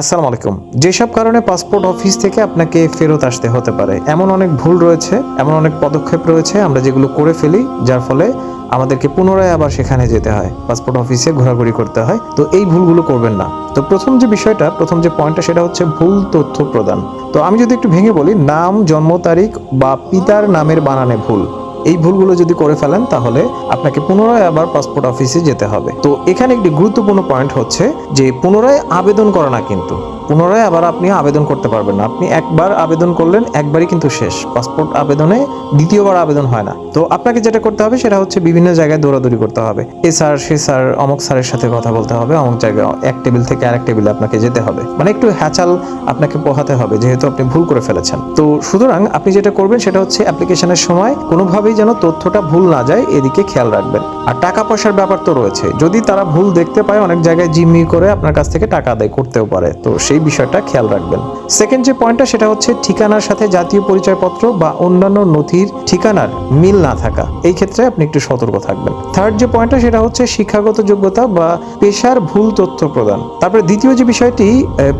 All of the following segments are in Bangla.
আসসালামু আলাইকুম। যেসব কারণে পাসপোর্ট অফিস থেকে আপনাকে ফেরত আসতে হতে পারে, এমন অনেক ভুল রয়েছে, এমন অনেক পদক্ষেপ রয়েছে, আমরা যেগুলো করে ফেলি, যার ফলে আমাদেরকে পুনরায় আবার সেখানে যেতে হয়, পাসপোর্ট অফিসে ঘোরাঘুরি করতে হয়। তো এই ভুলগুলো করবেন না। তো প্রথম যে বিষয়টা, প্রথম যে পয়েন্টটা, সেটা হচ্ছে ভুল তথ্য প্রদান। তো আমি যদি একটু ভেঙে বলি, নাম, জন্ম তারিখ বা পিতার নামের বানানে ভুল। এই ভুলগুলো যদি করে ফেলেন, তাহলে আপনাকে পুনরায় আবার পাসপোর্ট অফিসে যেতে হবে। তো এখানে একটি গুরুত্বপূর্ণ পয়েন্ট হচ্ছে যে, পুনরায় আবেদন করা না কিন্তু। পুনরায় আবার আপনি আবেদন করতে পারবেন না। আপনি একবার আবেদন করলেন, একবারই কিন্তু শেষ। পাসপোর্ট আবেদনে দ্বিতীয়বার আবেদন হয় না। তো আপনাকে যেটা করতে হবে, সেটা হচ্ছে বিভিন্ন জায়গায় দৌড়াদৌড়ি করতে হবে। এ স্যার, সে স্যার, অমুক স্যারের সাথে কথা বলতে হবে। অমুক জায়গায় এক টেবিল থেকে আরেক টেবিলে আপনাকে যেতে হবে। মানে একটু হ্যাচাল আপনাকে পোহাতে হবে, যেহেতু আপনি ভুল করে ফেলেছেন। তো সুতরাং আপনি যেটা করবেন, সেটা হচ্ছে অ্যাপ্লিকেশনের সময় কোনোভাবেই যেন তথ্যটা ভুল না যায়, এদিকে খেয়াল রাখবেন। আর টাকা পয়সার ব্যাপার তো রয়েছে। যদি তারা ভুল দেখতে পায়, অনেক জায়গায় জিম্মি করে আপনার কাছ থেকে টাকা আদায় করতেও পারে। তো সেই বিষয়টা খেয়াল রাখবেন। সেকেন্ড যে পয়েন্টটা সেটা হচ্ছে ঠিকানার সাথে জাতীয় পরিচয়পত্র বা অন্যান্য নথির ঠিকানার মিল না থাকা। এই ক্ষেত্রে আপনি একটু সতর্ক থাকবেন। থার্ড যে পয়েন্টটা সেটা হচ্ছে শিক্ষাগত যোগ্যতা বা পেশার ভুল তথ্য প্রদান। তারপরে দ্বিতীয় যে বিষয়টি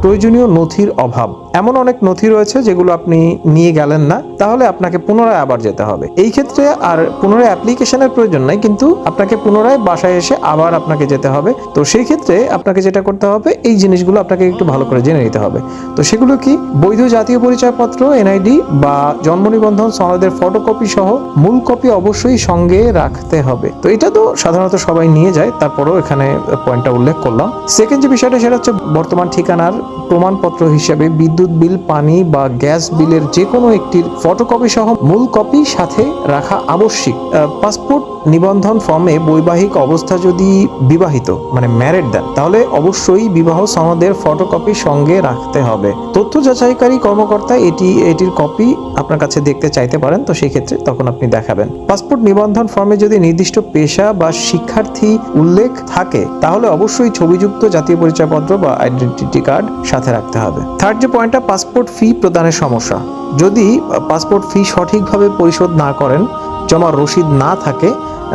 প্রয়োজনীয় নথির অভাব। এমন অনেক নথি রয়েছে যেগুলো আপনি নিয়ে গেলেন না, তাহলে আপনাকে পুনরায় আবার যেতে হবে। এই ক্ষেত্রে আর পুনরায় অ্যাপ্লিকেশনের প্রয়োজন নাই, কিন্তু আপনাকে পুনরায় বাসায় এসে আবার আপনাকে যেতে হবে। তো সেই ক্ষেত্রে আপনাকে যেটা করতে হবে, এই জিনিসগুলো আপনাকে একটু ভালো করে জেনে নিতে হবে। তো সেগুলো কি? বৈধ জাতীয় পরিচয়পত্র, এনআইডি বা জন্ম নিবন্ধন, সনদের ফটোকপি সহ মূল কপি অবশ্যই সঙ্গে রাখতে হবে। তো এটা তো সাধারণত সবাই নিয়ে যায়, তারপরেও এখানে পয়েন্টটা উল্লেখ করলাম। সেকেন্ড যে বিষয়টা, সেটা হচ্ছে বর্তমান ঠিকানার প্রমাণপত্র হিসেবে বিদ্যুৎ বিল, পানি বা গ্যাস বিলের যে কোনো একটির ফটোকপি সহ মূল কপি সাথে রাখা আবশ্যিক। পাসপোর্ট নিবন্ধন ফর্মে বৈবাহিক অবস্থা যদি বিবাহিত মানে ম্যারেড দেন, তাহলে অবশ্যই বিবাহ সনদের ফটোকপি সঙ্গে রাখতে হবে। তথ্য যাচাইকারী কর্মকর্তা এটি, এটির কপি আপনার কাছে দেখতে চাইতে পারেন, তো সেই ক্ষেত্রে তখন আপনি দেখাবেন। পাসপোর্ট নিবন্ধন ফর্মে যদি নির্দিষ্ট পেশা বা শিক্ষার্থী উল্লেখ থাকে, তাহলে অবশ্যই ছবিযুক্ত জাতীয় পরিচয়পত্র বা আইডেন্টিটি কার্ড সাথে রাখতে হবে। থার্ড যে পয়েন্টটা পাসপোর্ট ফি প্রদানের সমস্যা। যদি পাসপোর্ট ফি সঠিকভাবে পরিশোধ না করেন, জমা রসিদ না থাকে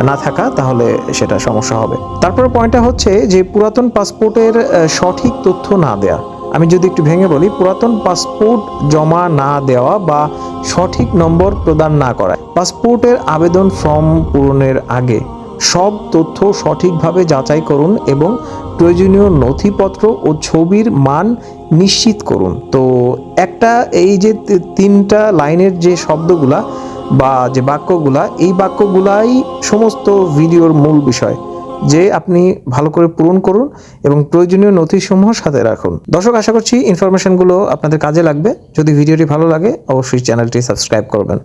না থাকা, তাহলে সেটা সমস্যা হবে। তারপর পয়েন্টটা হচ্ছে যে পুরাতন পাসপোর্টের সঠিক তথ্য না দেয়া। আমি যদি একটু ভেঙে বলি, পুরাতন পাসপোর্ট জমা না দেওয়া বা সঠিক নম্বর প্রদান না করা পাসপোর্টের আবেদন ফর্ম পূরণের আগে সব তথ্য সঠিকভাবে যাচাই করুন এবং প্রয়োজনীয় নথিপত্র ও ছবির মান নিশ্চিত করুন। তো একটা, এই যে তিনটা লাইনের যে শব্দগুলা বা যে বাক্যগুলা, এই বাক্যগুলাই সমস্ত ভিডিওর মূল বিষয় যে আপনি ভালো করে পূরণ করুন এবং প্রয়োজনীয় নথিসমূহ সাথে রাখুন। দর্শক, আশা করছি ইনফরমেশনগুলো আপনাদের কাজে লাগবে। যদি ভিডিওটি ভালো লাগে, অবশ্যই চ্যানেলটি সাবস্ক্রাইব করবেন।